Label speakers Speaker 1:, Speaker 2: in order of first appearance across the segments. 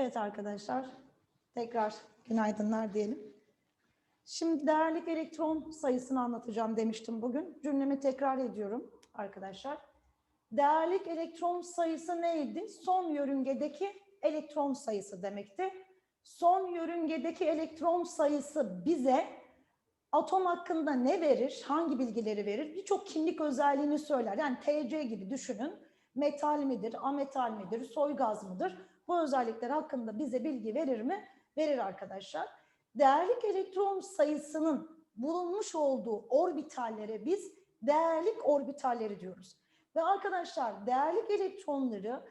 Speaker 1: Evet arkadaşlar, tekrar günaydınlar diyelim. Şimdi değerlik elektron sayısını anlatacağım demiştim bugün. Cümlemi tekrar ediyorum arkadaşlar. Değerlik elektron sayısı neydi? Son yörüngedeki elektron sayısı demekti. Son yörüngedeki elektron sayısı bize atom hakkında ne verir, hangi bilgileri verir? Birçok kimlik özelliğini söyler. Yani TC gibi düşünün. Metal midir, ametal midir, soy gaz mıdır? Bu özellikler hakkında bize bilgi verir mi? Verir arkadaşlar. Değerlik elektron sayısının bulunmuş olduğu orbitallere biz değerlik orbitalleri diyoruz. Ve arkadaşlar değerlik elektronları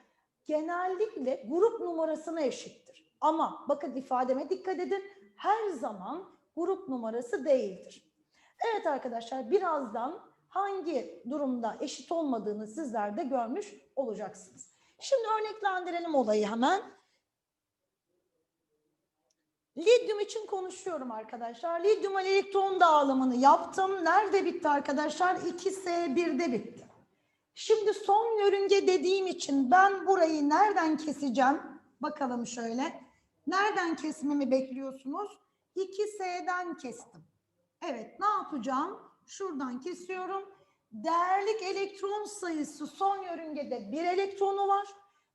Speaker 1: genellikle grup numarasına eşittir. Ama bakın ifademe dikkat edin. Her zaman grup numarası değildir. Evet arkadaşlar birazdan hangi durumda eşit olmadığını sizler de görmüş olacaksınız. Şimdi örneklendirelim olayı hemen. Lityum için konuşuyorum arkadaşlar. Lityum elektron dağılımını yaptım. Nerede bitti arkadaşlar? 2S1'de bitti. Şimdi son yörünge dediğim için ben burayı nereden keseceğim? Bakalım şöyle. Nereden kesmemi bekliyorsunuz? 2S'den kestim. Evet ne yapacağım? Şuradan kesiyorum. Değerlik elektron sayısı son yörüngede bir elektronu var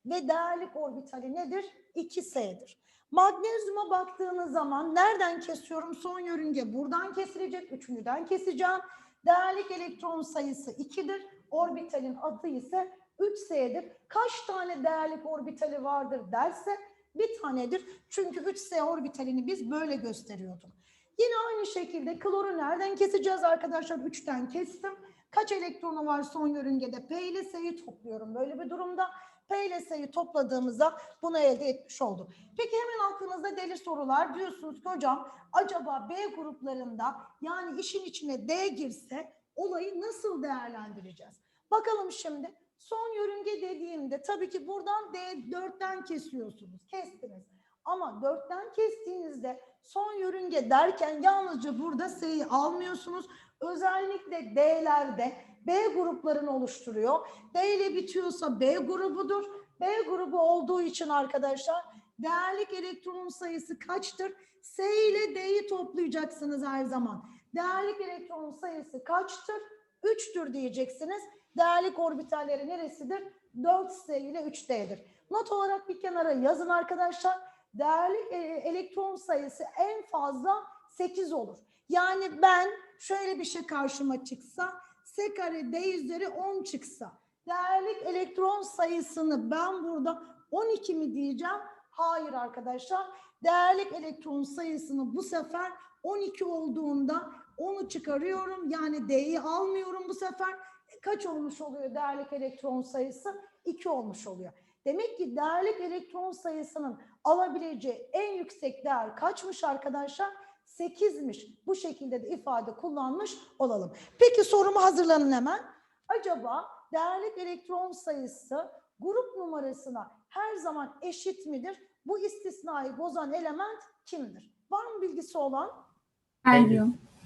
Speaker 1: ve değerlik orbitali nedir? 2S'dir. Magnezyuma baktığınız zaman nereden kesiyorum? Son yörünge buradan kesilecek. Üçüncüden keseceğim. Değerlik elektron sayısı 2'dir. Orbitalin adı ise 3S'dir. Kaç tane değerlik orbitali vardır derse bir tanedir. Çünkü 3S orbitalini biz böyle gösteriyorduk. Yine aynı şekilde kloru nereden keseceğiz arkadaşlar? 3'ten kestim. Kaç elektronu var son yörüngede? P ile S'yi topluyorum. Böyle bir durumda P ile S'yi topladığımızda bunu elde etmiş olduk. Peki hemen aklınızda deli sorular. Diyorsunuz ki hocam acaba B gruplarında yani işin içine D girse olayı nasıl değerlendireceğiz? Bakalım şimdi. Son yörünge dediğimde tabii ki buradan D4'ten kesiyorsunuz. Kestiniz. Ama 4'ten kestiğinizde son yörünge derken yalnızca burada S'yi almıyorsunuz. Özellikle D'lerde B gruplarını oluşturuyor. D ile bitiyorsa B grubudur. B grubu olduğu için arkadaşlar değerlik elektron sayısı kaçtır? S ile D'yi toplayacaksınız her zaman. Değerlik elektron sayısı kaçtır? 3'tür diyeceksiniz. Değerlik orbitalleri neresidir? 4S ile 3D'dir. Not olarak bir kenara yazın arkadaşlar. Değerlik e, elektron sayısı en fazla 8 olur. Yani ben şöyle bir şey karşıma çıksa S kare D üzeri 10 çıksa değerlik elektron sayısını ben burada 12 mi diyeceğim? Hayır arkadaşlar. Değerlik elektron sayısını bu sefer 12 olduğunda 10'u çıkarıyorum. Yani D'yi almıyorum bu sefer. E, Kaç olmuş oluyor değerlik elektron sayısı? 2 olmuş oluyor. Demek ki değerlik elektron sayısının alabileceği en yüksek değer kaçmış arkadaşlar? 8'miş. Bu şekilde de ifade kullanmış olalım. Peki sorumu hazırlanın hemen. Acaba değerlik elektron sayısı grup numarasına her zaman eşit midir? Bu istisnayı bozan element kimdir? Var mı bilgisi olan?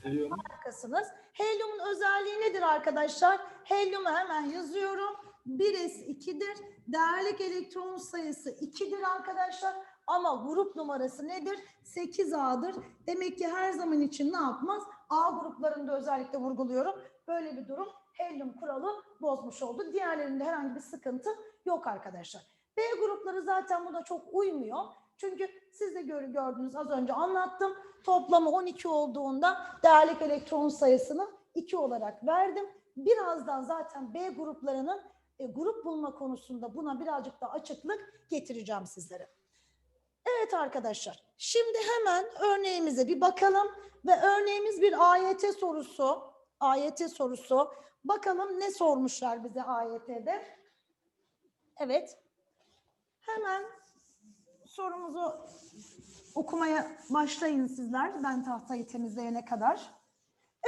Speaker 2: Helyum.
Speaker 1: Harikasınız. Helyumun özelliği nedir arkadaşlar? Helyumu hemen yazıyorum. 1s2'dir. Değerlik elektron sayısı 2'dir arkadaşlar. Ama grup numarası nedir? 8A'dır. Demek ki her zaman için ne yapmaz? A gruplarında özellikle vurguluyorum. Böyle bir durum helyum kuralı bozmuş oldu. Diğerlerinde herhangi bir sıkıntı yok arkadaşlar. B grupları zaten buna çok uymuyor. Çünkü siz de gör- gördünüz az önce anlattım. Toplamı 12 olduğunda değerlik elektron sayısını 2 olarak verdim. Birazdan zaten B gruplarının e, grup bulma konusunda buna birazcık da açıklık getireceğim sizlere. Evet arkadaşlar, şimdi hemen örneğimize bir bakalım ve örneğimiz bir AYT sorusu. AYT sorusu. Bakalım ne sormuşlar bize AYT'de. Evet. Hemen sorumuzu okumaya başlayın sizler. Ben tahtayı temizleyene kadar.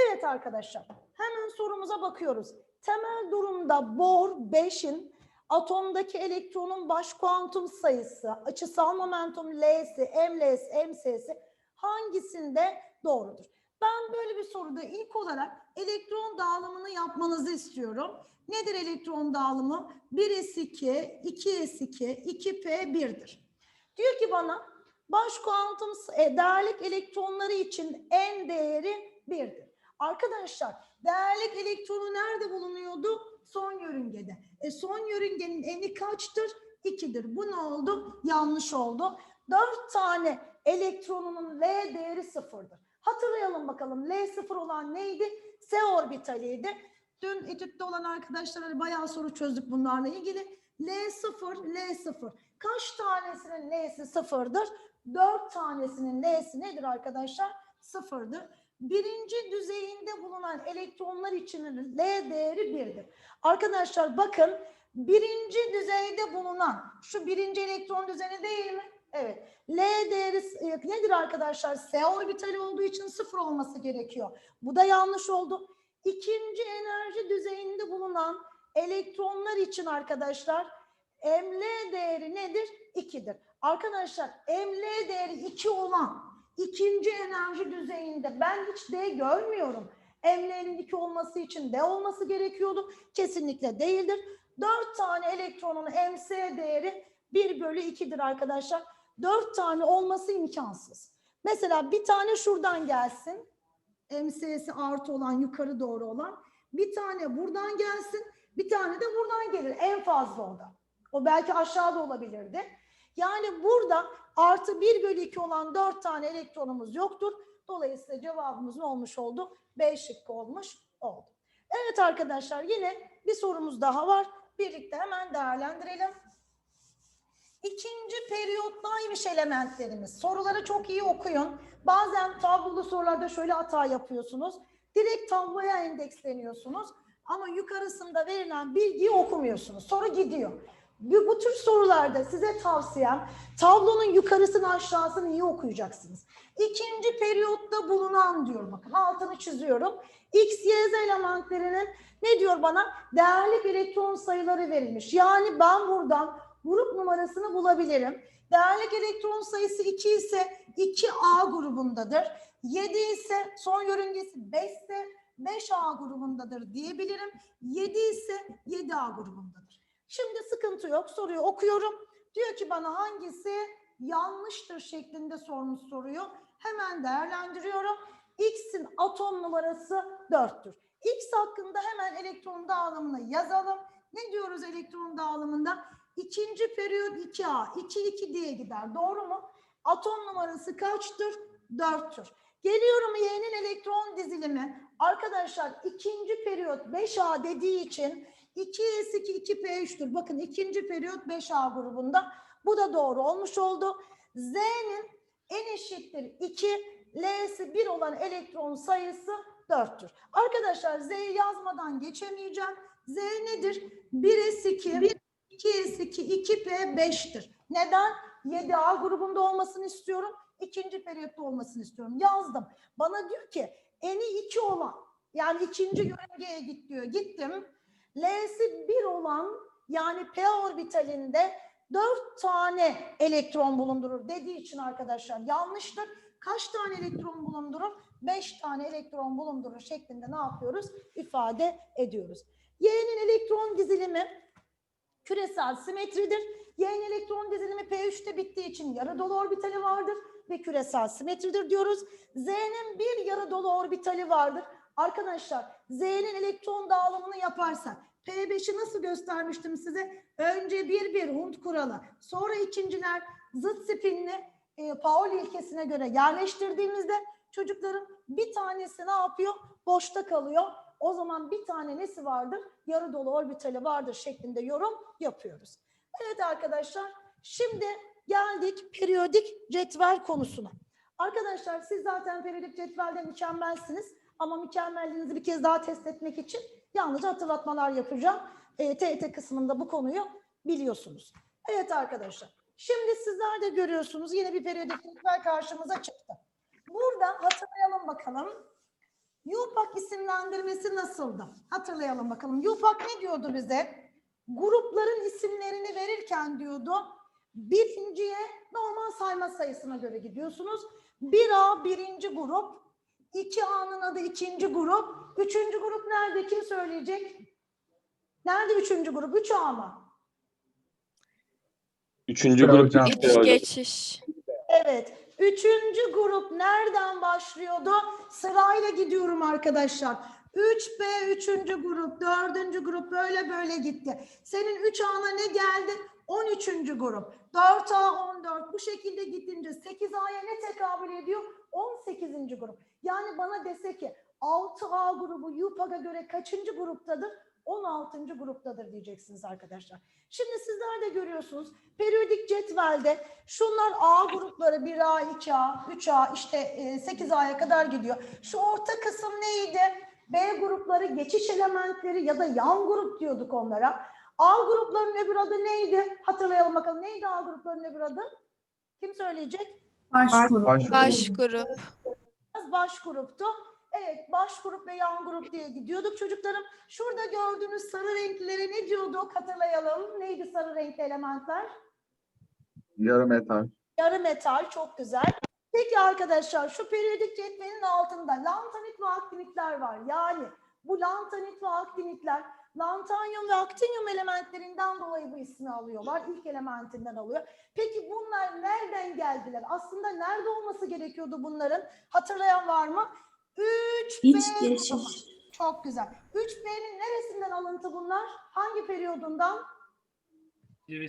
Speaker 1: Evet arkadaşlar, hemen sorumuza bakıyoruz. Temel durumda bor 5'in atomdaki elektronun baş kuantum sayısı, açısal momentum L'si, ML'si, MS'si hangisinde doğrudur? Ben böyle bir soruda ilk olarak elektron dağılımını yapmanızı istiyorum. Nedir elektron dağılımı? 1s2, 2s2, 2p1'dir. Diyor ki bana baş kuantum e, değerlik elektronları için en değeri birdir. Arkadaşlar değerlik elektronu nerede bulunuyordu? Son yörüngede. E, son yörüngenin eni kaçtır? 2'dir. Bu ne oldu? Yanlış oldu. 4 tane elektronunun L değeri sıfırdır. Hatırlayalım bakalım L sıfır olan neydi? S orbitaliydi. Dün etütte olan arkadaşlar hani bayağı soru çözdük bunlarla ilgili. L sıfır, L sıfır. Kaç tanesinin L'si sıfırdır? 4 tanesinin L'si nedir arkadaşlar? Sıfırdır. Birinci düzeyinde bulunan elektronlar için L değeri birdir. Arkadaşlar bakın birinci düzeyde bulunan şu birinci elektron düzeni değil mi? Evet. L değeri e, nedir arkadaşlar? S orbitali olduğu için sıfır olması gerekiyor. Bu da yanlış oldu. İkinci enerji düzeyinde bulunan elektronlar için arkadaşlar ML değeri nedir? 2'dir. Arkadaşlar ML değeri 2 olan ikinci enerji düzeyinde ben hiç D görmüyorum. ML'nin 2 olması için D olması gerekiyordu. Kesinlikle değildir. 4 tane elektronun MC değeri 1 bölü 2'dir arkadaşlar. 4 tane olması imkansız. Mesela bir tane şuradan gelsin. MC'si artı olan yukarı doğru olan. Bir tane buradan gelsin. Bir tane de buradan gelir. En fazla o. O belki aşağıda olabilirdi. Yani burada artı 1 bölü 2 olan 4 tane elektronumuz yoktur. Dolayısıyla cevabımız ne olmuş oldu? B şıkkı olmuş oldu. Evet arkadaşlar yine bir sorumuz daha var. Birlikte hemen değerlendirelim. İkinci periyottaymış elementlerimiz. Soruları çok iyi okuyun. Bazen tablolu sorularda şöyle hata yapıyorsunuz. Direkt tabloya endeksleniyorsunuz. Ama yukarısında verilen bilgiyi okumuyorsunuz. Soru gidiyor. Bu, bu tür sorularda size tavsiyem tablonun yukarısını aşağısını iyi okuyacaksınız. İkinci periyotta bulunan diyor bakın altını çiziyorum. X, Y, Z elementlerinin ne diyor bana? Değerli elektron sayıları verilmiş. Yani ben buradan grup numarasını bulabilirim. Değerlik elektron sayısı 2 ise 2A grubundadır. 7 ise son yörüngesi 5 ise 5A grubundadır diyebilirim. 7 ise 7A grubundadır. Şimdi sıkıntı yok. Soruyu okuyorum. Diyor ki bana hangisi yanlıştır şeklinde sormuş soruyu. Hemen değerlendiriyorum. X'in atom numarası 4'tür. X hakkında hemen elektron dağılımını yazalım. Ne diyoruz elektron dağılımında? İkinci periyot 2A, 2 2 diye gider. Doğru mu? Atom numarası kaçtır? 4'tür. Geliyorum Y'nin elektron dizilimi. Arkadaşlar ikinci periyot 5A dediği için 2S2 2P3'tür. Bakın ikinci periyot 5A grubunda. Bu da doğru olmuş oldu. Z'nin en eşittir 2, L'si 1 olan elektron sayısı 4'tür. Arkadaşlar Z'yi yazmadan geçemeyeceğim. Z nedir? 1S2, 2S2, 2P 5'tir. Neden? 7A grubunda olmasını istiyorum. İkinci periyotta olmasını istiyorum. Yazdım. Bana diyor ki eni 2 olan yani ikinci yörüngeye git diyor. Gittim. L'si 1 olan yani P orbitalinde 4 tane elektron bulundurur dediği için arkadaşlar yanlıştır. Kaç tane elektron bulundurur? 5 tane elektron bulundurur şeklinde ne yapıyoruz? İfade ediyoruz. Y'nin elektron dizilimi küresel simetridir. Y'nin elektron dizilimi P3'te bittiği için yarı dolu orbitali vardır ve küresel simetridir diyoruz. Z'nin bir yarı dolu orbitali vardır. Arkadaşlar Z'nin elektron dağılımını yaparsak P5'i nasıl göstermiştim size? Önce bir bir Hund kuralı, sonra ikinciler zıt spinli e, Pauli ilkesine göre yerleştirdiğimizde çocukların bir tanesi ne yapıyor? Boşta kalıyor. O zaman bir tane nesi vardır? Yarı dolu orbitali vardır şeklinde yorum yapıyoruz. Evet arkadaşlar şimdi geldik periyodik cetvel konusuna. Arkadaşlar siz zaten periyodik cetvelde mükemmelsiniz ama mükemmelliğinizi bir kez daha test etmek için yalnızca hatırlatmalar yapacağım. E, TET kısmında bu konuyu biliyorsunuz. Evet arkadaşlar. Şimdi sizler de görüyorsunuz yine bir periyodik cetvel karşımıza çıktı. Burada hatırlayalım bakalım. UPAC isimlendirmesi nasıldı? Hatırlayalım bakalım. UPAC ne diyordu bize? Grupların isimlerini verirken diyordu birinciye normal sayma sayısına göre gidiyorsunuz. 1A birinci grup, 2A'nın adı ikinci grup, üçüncü grup nerede? Kim söyleyecek? Nerede üçüncü grup? 3A mı?
Speaker 2: Üçüncü
Speaker 3: Bravo
Speaker 2: grup hocam.
Speaker 4: geçiş.
Speaker 1: Evet. Üçüncü grup nereden başlıyordu? Sırayla gidiyorum arkadaşlar. 3B üçüncü grup, dördüncü grup böyle böyle gitti. Senin 3A'na ne geldi? 13. grup. 4A 14. Bu şekilde gidince 8A'ya ne tekabül ediyor? 18. grup. Yani bana dese ki 6A grubu YUPAG'a göre kaçıncı gruptadır? 16. gruptadır diyeceksiniz arkadaşlar. Şimdi sizler de görüyorsunuz periyodik cetvelde Şunlar A grupları 1A, 2A, 3A işte e, 8A'ya kadar gidiyor. Şu orta kısım neydi? B grupları geçiş elementleri ya da yan grup diyorduk onlara. A gruplarının öbür adı neydi? Hatırlayalım bakalım. Neydi A gruplarının öbür adı? Kim söyleyecek?
Speaker 3: Başvuru.
Speaker 4: Baş grup.
Speaker 1: Baş gruptu. Evet baş grup ve yan grup diye gidiyorduk çocuklarım. Şurada gördüğünüz sarı renklere ne diyorduk? Hatırlayalım. Neydi sarı renkli elementler?
Speaker 3: Yarı metal.
Speaker 1: Yarı metal çok güzel. Peki arkadaşlar şu periyodik cetvelin altında lantanit ve aktinitler var. Yani bu lantanit ve aktinitler lantanyum ve aktinyum elementlerinden dolayı bu ismi alıyorlar. İlk elementinden alıyor. Peki bunlar nereden geldiler? Aslında nerede olması gerekiyordu bunların? Hatırlayan var mı? 3
Speaker 5: İç geçiş.
Speaker 1: Çok güzel. 3B'nin neresinden alıntı bunlar? Hangi periyodundan?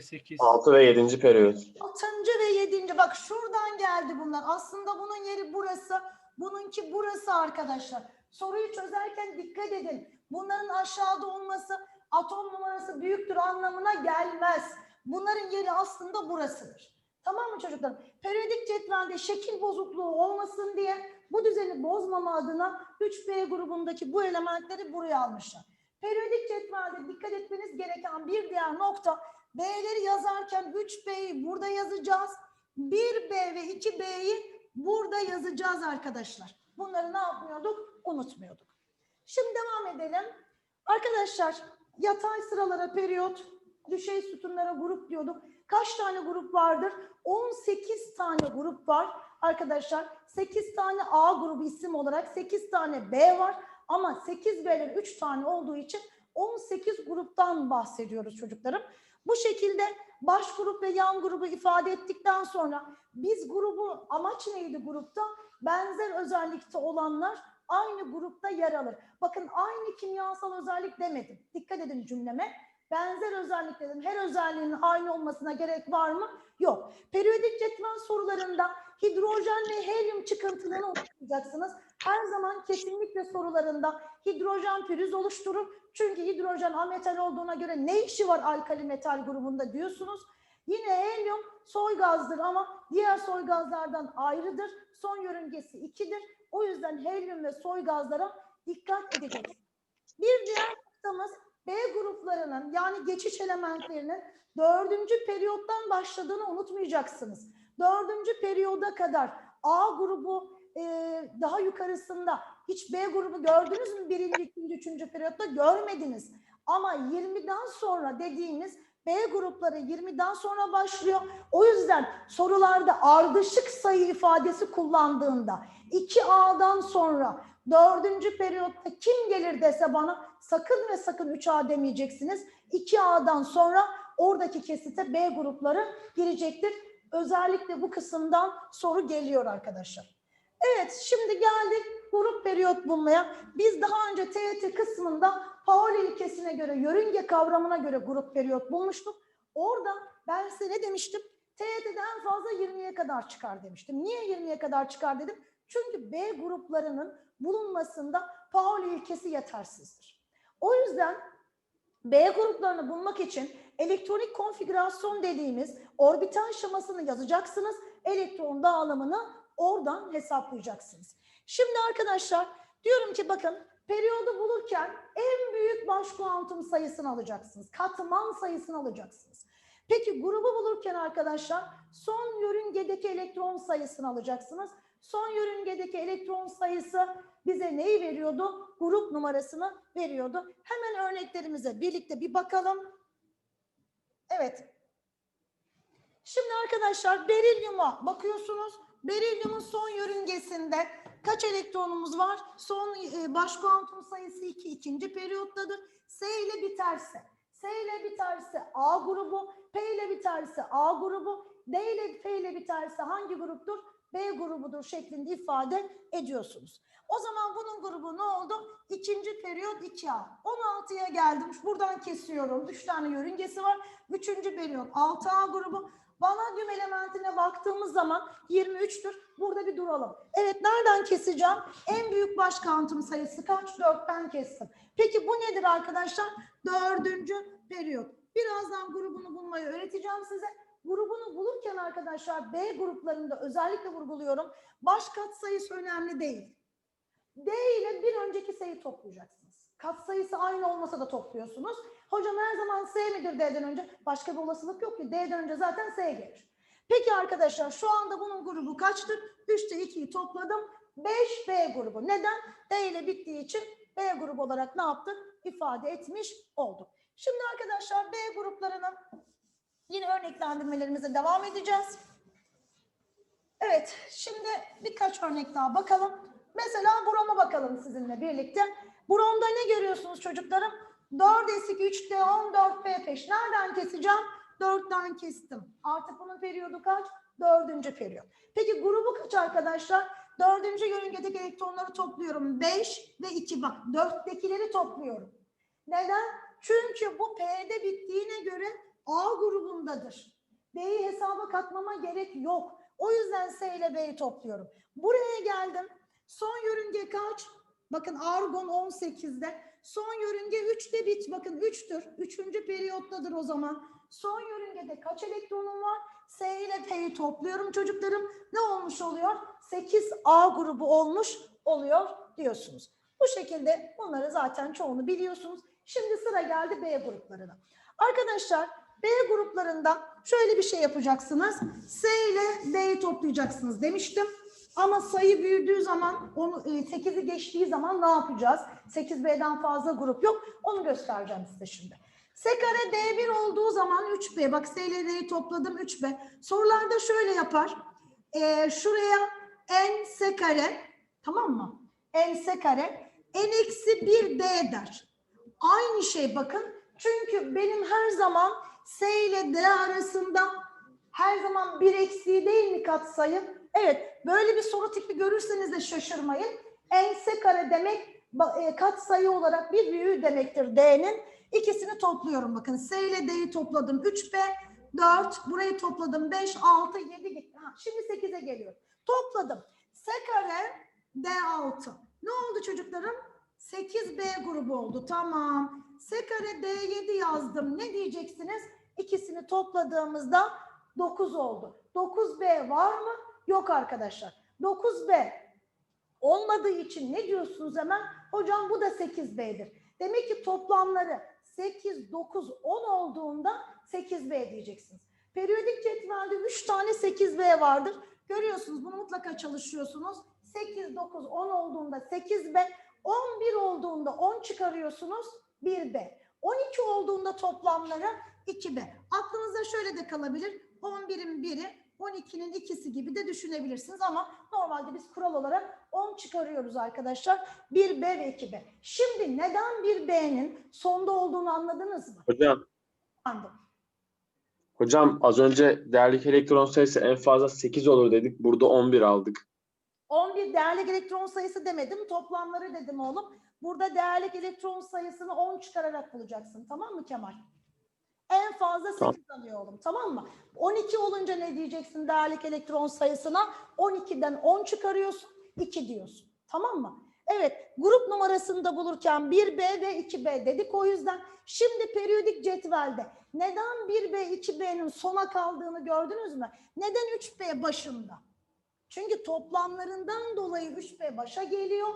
Speaker 6: 8.
Speaker 2: 6 ve 7. periyot.
Speaker 1: Altıncı ve yedinci bak şuradan geldi bunlar. Aslında bunun yeri burası. Bununki burası arkadaşlar. Soruyu çözerken dikkat edin. Bunların aşağıda olması atom numarası büyüktür anlamına gelmez. Bunların yeri aslında burasıdır. Tamam mı çocuklar? Periyodik cetvelde şekil bozukluğu olmasın diye bu düzeni bozmama adına 3B grubundaki bu elementleri buraya almışlar. Periyodik cetvelde dikkat etmeniz gereken bir diğer nokta B'leri yazarken 3B'yi burada yazacağız. 1B ve 2B'yi burada yazacağız arkadaşlar. Bunları ne yapmıyorduk? Unutmuyorduk. Şimdi devam edelim. Arkadaşlar yatay sıralara periyot, düşey sütunlara grup diyorduk. Kaç tane grup vardır? 18 tane grup var arkadaşlar. 8 tane A grubu isim olarak 8 tane B var. Ama 8 B'ler 3 tane olduğu için 18 gruptan bahsediyoruz çocuklarım. Bu şekilde baş grup ve yan grubu ifade ettikten sonra biz grubu amaç neydi grupta? Benzer özellikte olanlar aynı grupta yer alır. Bakın aynı kimyasal özellik demedim. Dikkat edin cümleme. Benzer özellik dedim. Her özelliğinin aynı olmasına gerek var mı? Yok. Periyodik cetvel sorularında hidrojen ve helyum çıkıntılarını unutmayacaksınız. Her zaman kesinlikle sorularında hidrojen pürüz oluşturur. Çünkü hidrojen ametal olduğuna göre ne işi var alkali metal grubunda diyorsunuz. Yine helyum soy gazdır ama diğer soy gazlardan ayrıdır. Son yörüngesi 2'dir. O yüzden helyum ve soy gazlara dikkat edeceksiniz. Bir diğer noktamız B gruplarının yani geçiş elementlerinin dördüncü periyottan başladığını unutmayacaksınız. Dördüncü periyoda kadar A grubu e, daha yukarısında hiç B grubu gördünüz mü birinci, ikinci, üçüncü periyotta görmediniz. Ama 20'den sonra dediğimiz B grupları 20'den sonra başlıyor. O yüzden sorularda ardışık sayı ifadesi kullandığında 2A'dan sonra dördüncü periyotta kim gelir dese bana sakın ve sakın 3A demeyeceksiniz. 2A'dan sonra oradaki kesite B grupları girecektir. Özellikle bu kısımdan soru geliyor arkadaşlar. Evet şimdi geldik grup periyot bulmaya. Biz daha önce TET kısmında Pauli ilkesine göre, yörünge kavramına göre grup periyot bulmuştuk. Orada ben size ne demiştim? TET'de en fazla 20'ye kadar çıkar demiştim. Niye 20'ye kadar çıkar dedim? Çünkü B gruplarının bulunmasında Pauli ilkesi yetersizdir. O yüzden B gruplarını bulmak için elektronik konfigürasyon dediğimiz orbital şemasını yazacaksınız. Elektron dağılımını oradan hesaplayacaksınız. Şimdi arkadaşlar diyorum ki bakın periyodu bulurken en büyük baş kuantum sayısını alacaksınız. Katman sayısını alacaksınız. Peki grubu bulurken arkadaşlar son yörüngedeki elektron sayısını alacaksınız. Son yörüngedeki elektron sayısı bize neyi veriyordu? Grup numarasını veriyordu. Hemen örneklerimize birlikte bir bakalım. Evet. Şimdi arkadaşlar berilyuma bakıyorsunuz. Berilyumun son yörüngesinde kaç elektronumuz var? Son e, baş kuantum sayısı 2 ikinci periyottadır. S ile biterse. S ile biterse A grubu, P ile biterse A grubu, D ile F ile biterse hangi gruptur? B grubudur şeklinde ifade ediyorsunuz. O zaman bunun grubu ne oldu? İkinci periyot 2A. 16'ya geldim. Buradan kesiyorum. 3 tane yörüngesi var. Üçüncü periyot 6A grubu. Vanadyum elementine baktığımız zaman 23'tür. Burada bir duralım. Evet nereden keseceğim? En büyük baş kuantum sayısı kaç? 4'ten kestim. Peki bu nedir arkadaşlar? Dördüncü periyot. Birazdan grubunu bulmayı öğreteceğim size. Grubunu bulurken arkadaşlar B gruplarında özellikle vurguluyorum. Baş katsayısı önemli değil. D ile bir önceki sayı toplayacaksınız. Katsayısı aynı olmasa da topluyorsunuz. Hocam her zaman S midir D'den önce? Başka bir olasılık yok ki. D'den önce zaten S gelir. Peki arkadaşlar şu anda bunun grubu kaçtır? 3'te 2'yi topladım. 5B grubu. Neden? D ile bittiği için B grubu olarak ne yaptık? İfade etmiş olduk. Şimdi arkadaşlar B gruplarının yine örneklendirmelerimize devam edeceğiz. Evet, şimdi birkaç örnek daha bakalım. Mesela broma bakalım sizinle birlikte. Bromda ne görüyorsunuz çocuklarım? 4s2, 3d, 14p peş. Nereden keseceğim? 4'ten kestim. Artık bunun periyodu kaç? Dördüncü periyot. Peki grubu kaç arkadaşlar? Dördüncü yörüngedeki elektronları topluyorum. 5 ve 2 bak. Dörttekileri topluyorum. Neden? Çünkü bu P'de bittiğine göre A grubundadır. B'yi hesaba katmama gerek yok. O yüzden S ile B'yi topluyorum. Buraya geldim. Son yörünge kaç? Bakın argon 18'de. Son yörünge 3'te bit. Bakın 3'tür. Üçüncü periyottadır o zaman. Son yörüngede kaç elektronum var? S ile P'yi topluyorum çocuklarım. Ne olmuş oluyor? 8A grubu olmuş oluyor diyorsunuz. Bu şekilde bunları zaten çoğunu biliyorsunuz. Şimdi sıra geldi B gruplarına. Arkadaşlar B gruplarında şöyle bir şey yapacaksınız. S ile D'yi toplayacaksınız demiştim. Ama sayı büyüdüğü zaman, onu 8'i geçtiği zaman ne yapacağız? 8B'den fazla grup yok. Onu göstereceğim size şimdi. S kare D1 olduğu zaman 3B. Bak S ile D'yi topladım 3B. Sorularda şöyle yapar. Ee, şuraya N S kare tamam mı? N S kare N eksi 1 D der. Aynı şey bakın. Çünkü benim her zaman S ile D arasında her zaman bir eksiği değil mi katsayı? Evet, böyle bir soru tipi görürseniz de şaşırmayın. Ense kare demek e, katsayı olarak bir büyüğü demektir D'nin. İkisini topluyorum bakın. S ile D'yi topladım 3B, 4, burayı topladım 5, 6, 7 gitti. Şimdi 8'e geliyor. Topladım. S kare D6. Ne oldu çocuklarım? 8B grubu oldu. Tamam. S kare D7 yazdım. Ne diyeceksiniz? İkisini topladığımızda 9 oldu. 9B var mı? Yok arkadaşlar. 9B olmadığı için ne diyorsunuz hemen? Hocam bu da 8B'dir. Demek ki toplamları 8, 9, 10 olduğunda 8B diyeceksiniz. Periyodik cetvelde 3 tane 8B vardır. Görüyorsunuz bunu mutlaka çalışıyorsunuz. 8, 9, 10 olduğunda 8B, 11 olduğunda 10 çıkarıyorsunuz 1B. 12 olduğunda toplamları 2B. Aklınızda şöyle de kalabilir. 11'in biri 12'nin ikisi gibi de düşünebilirsiniz ama normalde biz kural olarak 10 çıkarıyoruz arkadaşlar. 1B ve 2B. Şimdi neden 1B'nin sonda olduğunu anladınız mı?
Speaker 2: Hocam,
Speaker 1: Anladım.
Speaker 2: hocam az önce değerlik elektron sayısı en fazla 8 olur dedik. Burada 11 aldık.
Speaker 1: 11 değerlik elektron sayısı demedim. Toplamları dedim oğlum. Burada değerlik elektron sayısını 10 çıkararak bulacaksın. Tamam mı Kemal? En fazla 8
Speaker 2: Tamam.
Speaker 1: alıyor oğlum. Tamam mı? 12 olunca ne diyeceksin değerlik elektron sayısına? 12'den 10 çıkarıyorsun. 2 diyorsun. Tamam mı? Evet. Grup numarasını da bulurken 1B ve 2B dedik. O yüzden şimdi periyodik cetvelde neden 1B 2B'nin sona kaldığını gördünüz mü? Neden 3B başında? Çünkü toplamlarından dolayı 3B başa geliyor.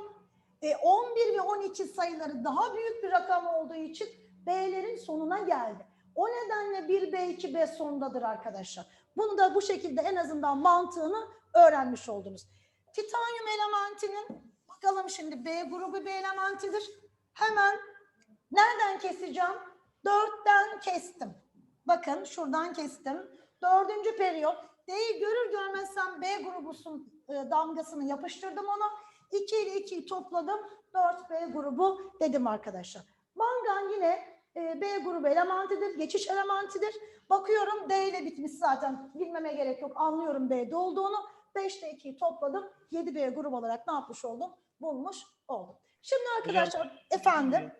Speaker 1: E, 11 ve 12 sayıları daha büyük bir rakam olduğu için B'lerin sonuna geldi. O nedenle 1B, 2B sondadır arkadaşlar. Bunu da bu şekilde en azından mantığını öğrenmiş oldunuz. Titanyum elementinin bakalım şimdi B grubu bir elementidir. Hemen nereden keseceğim? 4'ten kestim. Bakın şuradan kestim. Dördüncü periyot. D'yi görür görmezsem B grubusun e, damgasını yapıştırdım ona. 2 ile 2'yi topladım. 4B grubu dedim arkadaşlar. Mangan yine E, B grubu elementidir, geçiş elementidir. Bakıyorum D ile bitmiş zaten. Bilmeme gerek yok. Anlıyorum B'de olduğunu. 5'te 2'yi topladım. 7B grubu olarak ne yapmış oldum? Bulmuş oldum. Şimdi arkadaşlar efendim.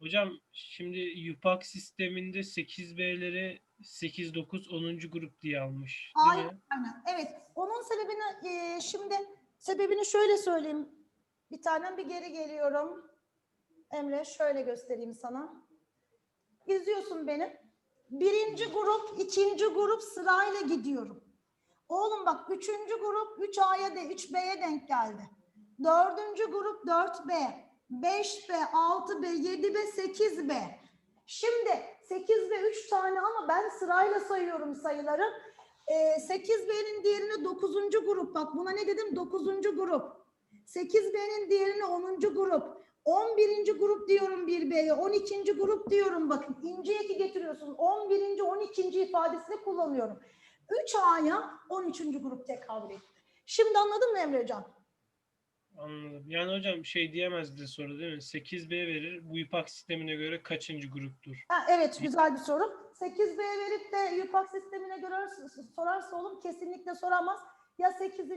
Speaker 6: Hocam şimdi yupak sisteminde 8B'leri 8, 9, 10. grup diye almış.
Speaker 1: Aynen, aynen. Evet. Onun sebebini e, şimdi sebebini şöyle söyleyeyim. Bir tanem bir geri geliyorum. Emre şöyle göstereyim sana. İzliyorsun beni. Birinci grup, ikinci grup sırayla gidiyorum. Oğlum bak üçüncü grup 3A'ya de 3B'ye denk geldi. Dördüncü grup 4B, 5B, 6B, 7B, 8B. Şimdi 8 ve 3 tane ama ben sırayla sayıyorum sayıları. Ee, 8B'nin diğerine 9. grup. Bak buna ne dedim? 9. grup. 8B'nin diğerine 10. grup. 11. grup diyorum 1B'ye. 12. grup diyorum bakın. İnce eki getiriyorsun. 11. 12. ifadesini kullanıyorum. 3A'ya 13. grup tekabül etti. Şimdi anladın mı Emrecan?
Speaker 6: Anladım. Yani hocam şey diyemez de soru değil mi? 8B verir. Bu yupak sistemine göre kaçıncı gruptur?
Speaker 1: Ha, evet güzel bir soru. 8B verip de yupak sistemine göre sorarsa oğlum kesinlikle soramaz. Ya 8.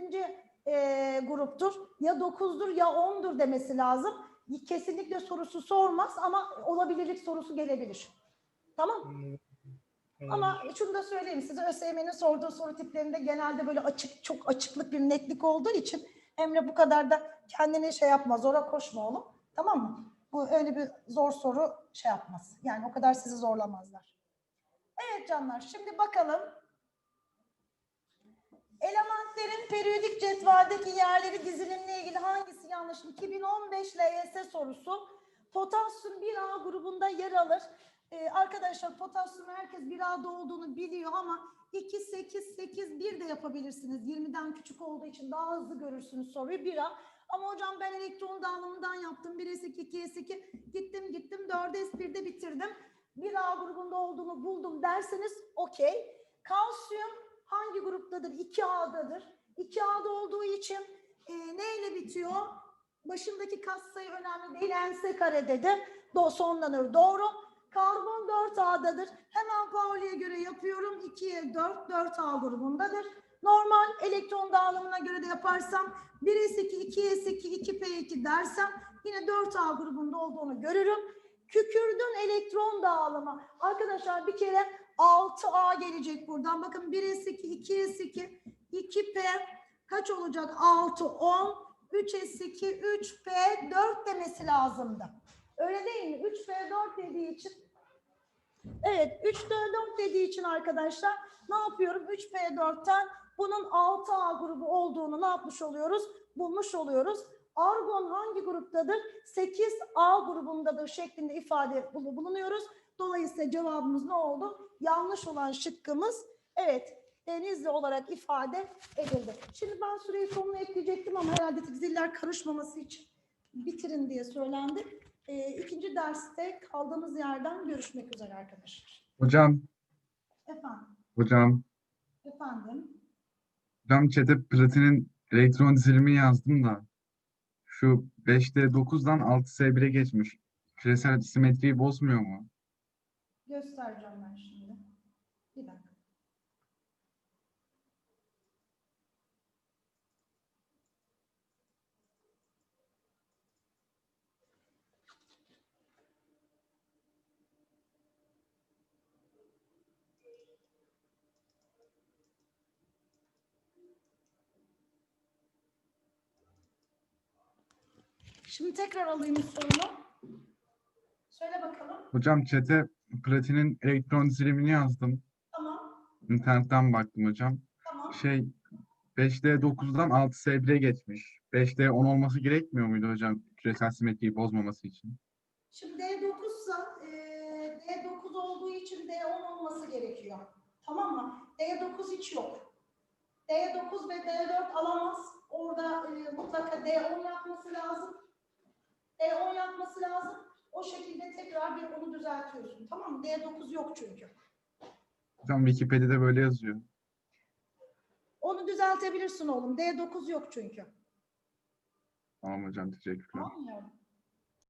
Speaker 1: e, gruptur ya 9'dur ya 10'dur demesi lazım. Kesinlikle sorusu sormaz ama olabilirlik sorusu gelebilir. Tamam
Speaker 6: Anladım.
Speaker 1: ama şunu da söyleyeyim size ÖSYM'nin sorduğu soru tiplerinde genelde böyle açık çok açıklık bir netlik olduğu için Emre bu kadar da kendini şey yapma zora koşma oğlum. Tamam mı? Bu öyle bir zor soru şey yapmaz. Yani o kadar sizi zorlamazlar. Evet canlar şimdi bakalım. Periyodik cetveldeki yerleri dizilimle ilgili hangisi yanlış? 2015 LYS sorusu. Potasyum 1A grubunda yer alır. Ee, arkadaşlar potasyum herkes 1A'da olduğunu biliyor ama 2, 8, 8, 1 de yapabilirsiniz. 20'den küçük olduğu için daha hızlı görürsünüz soruyu 1A. Ama hocam ben elektron dağılımından yaptım. 1S2, 2S2 gittim gittim 4S1'de bitirdim. 1A grubunda olduğunu buldum derseniz okey. Kalsiyum hangi gruptadır? 2A'dadır. 2A'da olduğu için e, neyle bitiyor? Başındaki katsayı önemli değil. Ense karededir. Do sonlanır. Doğru. Karbon 4A'dadır. Hemen Pauli'ye göre yapıyorum. 2'ye 4, 4A grubundadır. Normal elektron dağılımına göre de yaparsam 1S2, 2S2, 2P2 dersem yine 4A grubunda olduğunu görürüm. Kükürdün elektron dağılımı. Arkadaşlar bir kere 6A gelecek buradan. Bakın 1S2, 2S2, 2P kaç olacak? 6, 10, 3S2, 3P, 4 demesi lazımdı. Öyle değil mi? 3P, 4 dediği için Evet 3P, 4 dediği için arkadaşlar ne yapıyorum? 3P, 4'ten bunun 6A grubu olduğunu ne yapmış oluyoruz? Bulmuş oluyoruz. Argon hangi gruptadır? 8A grubundadır şeklinde ifade bulu- bulunuyoruz. Dolayısıyla cevabımız ne oldu? Yanlış olan şıkkımız evet denizli olarak ifade edildi. Şimdi ben süreyi sonuna ekleyecektim ama herhalde ziller karışmaması için bitirin diye söylendi. Ee, ikinci derste kaldığımız yerden görüşmek üzere arkadaşlar.
Speaker 3: Hocam,
Speaker 1: Efendim,
Speaker 3: hocam,
Speaker 1: efendim.
Speaker 3: hocam chat'e platinin elektron dizilimi yazdım da şu 5'te 9'dan 6S1'e geçmiş. Küresel simetriyi bozmuyor mu?
Speaker 1: Göstereceğim ben şimdi. Bir dakika. Şimdi tekrar alayım sorumu. Söyle bakalım.
Speaker 3: Hocam chat'e platinin elektron dizilimini yazdım.
Speaker 1: Tamam,
Speaker 3: İnternetten baktım hocam.
Speaker 1: tamam.
Speaker 3: Şey 5'te 9'dan 6S1'e geçmiş. 5'te 10 olması gerekmiyor muydu hocam küresel simetriyi bozmaması için?
Speaker 1: Şimdi D9 ise eee, D9 olduğu için D10 olması gerekiyor. Tamam mı? D9 hiç yok. D9 ve D4 alamaz. Orada eee, mutlaka D10 yapması lazım. D10 yapması lazım. O şekilde tekrar bir onu düzeltiyorsun. Tamam mı? D9 yok çünkü.
Speaker 3: Hocam Wikipedia'da böyle yazıyor.
Speaker 1: Onu düzeltebilirsin oğlum. D9 yok çünkü.
Speaker 3: Tamam hocam teşekkürler.
Speaker 1: Tamam yavrum?